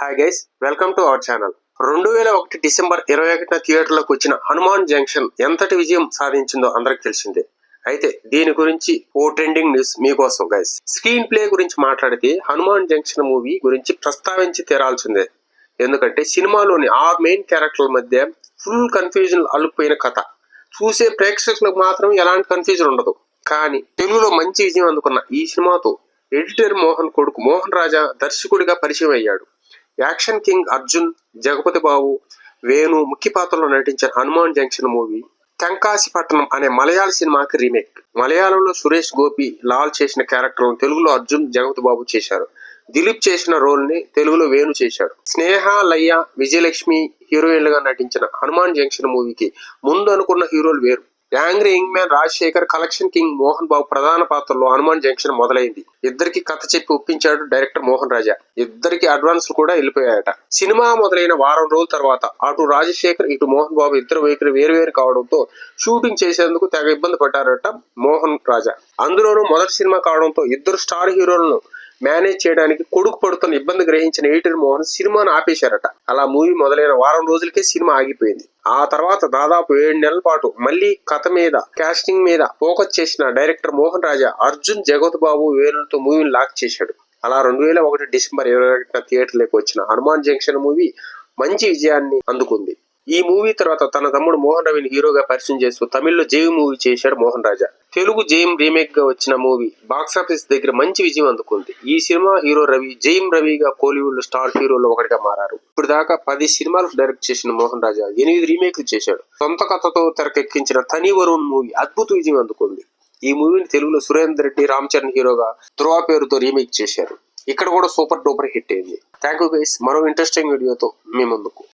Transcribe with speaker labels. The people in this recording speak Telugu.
Speaker 1: Hi guys welcome to our channel రెండు వేల ఒకటి డిసెంబర్ ఇరవై ఒకటిన థియేటర్లోకి వచ్చిన హనుమాన్ జంక్షన్ ఎంతటి విజయం సాధించిందో అందరికి తెలిసిందే. అయితే దీని గురించి ఓ ట్రెండింగ్ న్యూస్ మీకోసం గైస్ స్క్రీన్ ప్లే గురించి మాట్లాడితే హనుమాన్ జంక్షన్ మూవీ గురించి ప్రస్తావించి తీరాల్సిందే. ఎందుకంటే సినిమాలోని ఆరు మెయిన్ క్యారెక్టర్ల మధ్య ఫుల్ కన్ఫ్యూజన్ అల్లుపోయిన కథ. చూసే ప్రేక్షకులకు మాత్రం ఎలాంటి కన్ఫ్యూజన్ ఉండదు. కానీ తెలుగులో మంచి విజయం అందుకున్న ఈ సినిమాతో ఎడిటర్ మోహన్ కొడుకు మోహన్ రాజా దర్శకుడిగా పరిచయం అయ్యాడు. యాక్షన్ కింగ్ అర్జున్ జగపతి బాబు వేణు ముఖ్య పాత్రలో నటించిన హనుమాన్ జంక్షన్ మూవీ తెంకాసిపట్నం అనే మలయాళ సినిమాకి రీమేక్. మలయాళంలో సురేష్ గోపి లాల్ చేసిన క్యారెక్టర్ను తెలుగులో అర్జున్ జగపతి బాబు చేశారు. దిలీప్ చేసిన రోల్ని తెలుగులో వేణు చేశాడు. స్నేహ లయ్య విజయలక్ష్మి హీరోయిన్లుగా నటించిన హనుమాన్ జంక్షన్ మూవీకి ముందు అనుకున్న హీరోలు వేరు. Angry young man Rajasekhar collection king Mohan Babu ప్రధాన పాత్రలో హనుమాన్ జంక్షన్ మొదలైంది. ఇద్దరికి కథ చెప్పి ఒప్పించాడు డైరెక్టర్ మోహన్ రాజా. ఇద్దరికి అడ్వాన్స్ కూడా వెళ్ళిపోయాయట. సినిమా మొదలైన వారం రోజుల తర్వాత అటు రాజశేఖర్ ఇటు మోహన్ బాబు ఇద్దరు వైఖరి వేరు వేరు కావడంతో షూటింగ్ చేసేందుకు తెగ ఇబ్బంది పడ్డారట మోహన్ రాజా. అందులోనూ మొదటి సినిమా కావడంతో ఇద్దరు స్టార్ హీరోలను మేనేజ్ చేయడానికి కొడుకు పడుతున్న ఇబ్బంది గ్రహించిన ఎయిటర్ మోహన్ సినిమాను ఆపేశారట. అలా మూవీ మొదలైన వారం రోజులకే సినిమా ఆగిపోయింది. ఆ తర్వాత దాదాపు ఏడు నెలల పాటు మళ్ళీ కథ మీద కాస్టింగ్ మీద ఫోకస్ చేసిన డైరెక్టర్ మోహన్ రాజా అర్జున్ జగత్ బాబు వేణులతో మూవీని లాక్ చేశాడు. అలా రెండు వేల ఒకటి డిసెంబర్ ఇరవై ఒకటిన థియేటర్లోకి వచ్చిన హనుమాన్ జంక్షన్ మూవీ మంచి విజయాన్ని అందుకుంది. ఈ మూవీ తర్వాత తన తమ్ముడు మోహన్ రవిని హీరోగా పరిచయం చేస్తూ తమిళ్ళో జైవ్ మూవీ చేశాడు మోహన్ రాజా. తెలుగు జైమ్ రీమేక్గా వచ్చిన మూవీ బాక్సాఫీస్ దగ్గర మంచి విజయం అందుకుంది. ఈ సినిమా హీరో రవి జైమ్ రవిగా కోలీవుడ్లో స్టార్ హీరోలో ఒకటిగా మారారు. ఇప్పుడు దాకా పది సినిమాలు డైరెక్ట్ చేసిన మోహన్ రాజా ఎనిమిది రీమేక్లు చేశాడు. సొంత కథతో తెరకెక్కించిన తని వరుణ్ మూవీ అద్భుత విజయం అందుకుంది. ఈ మూవీని తెలుగులో సురేందర్ రెడ్డి రామ్ చరణ్ హీరోగా ధ్రువ పేరుతో రీమేక్ చేశారు. ఇక్కడ కూడా సూపర్ డూపర్ హిట్ అయింది. Thank you guys. మరో ఇంట్రెస్టింగ్ వీడియోతో మీ ముందుకు.